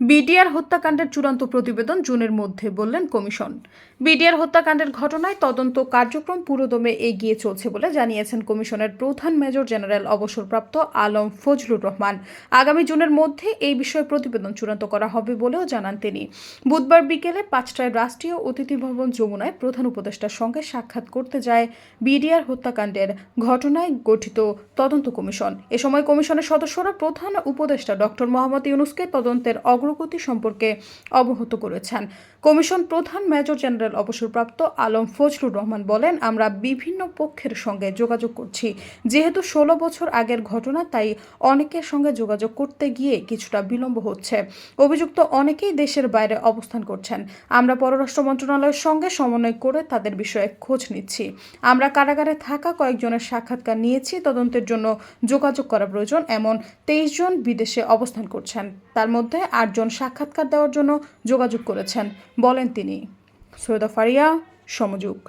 BDR হত্যাকাণ্ডের চূড়ান্ত প্রতিবেদন জুনের মধ্যে, বললেন কমিশন। বিডিআর হত্যাকাণ্ডের ঘটনায় তদন্ত কার্যক্রম পুরোদমে এগিয়ে চলছে বলে জানিয়েছেন কমিশনের প্রধান মেজর জেনারেল অবসরপ্রাপ্ত আলম ফজলুর রহমান। আগামী জুনের মধ্যে এই বিষয়ে প্রতিবেদন চূড়ান্ত করা হবে বলেও জানান তিনি। বুধবার বিকেলে পাঁচটায় রাষ্ট্রীয় অতিথি ভবন যমুনায় প্রধান উপদেষ্টার সঙ্গে সাক্ষাৎ করতে যায় বিডিআর হত্যাকাণ্ডের ঘটনায় গঠিত তদন্ত কমিশন। এ সময় কমিশনের সদস্যরা প্রধান উপদেষ্টা ডক্টর মোহাম্মদ ইউনুসকে তদন্তের অগ্রগতি সম্পর্কে অবগত করেছেন। কমিশন প্রধান মেজর জেনারেল অবসরপ্রাপ্ত আলম ফজলুর রহমান বলেন, আমরা বিভিন্ন পক্ষের সঙ্গে যোগাযোগ করছি। যেহেতু ষোলো বছর আগের ঘটনা, তাই অনেকের সঙ্গে যোগাযোগ করতে গিয়ে কিছুটা বিলম্ব হচ্ছে। অভিযুক্ত অনেকেই দেশের বাইরে অবস্থান করছেন। আমরা পররাষ্ট্র মন্ত্রণালয়ের সঙ্গে সমন্বয় করে তাদের বিষয়ে খোঁজ নিচ্ছি। আমরা কারাগারে থাকা কয়েকজনের সাক্ষাৎকার নিয়েছি। তদন্তের জন্য যোগাযোগ করা প্রয়োজন। এমন তেইশ জন বিদেশে অবস্থান করছেন। তার মধ্যে আটজন সাক্ষাৎকার দেওয়ার জন্য যোগাযোগ করেছেন বলেন তিনি। সৈয়দা ফারিয়া সমযোগ।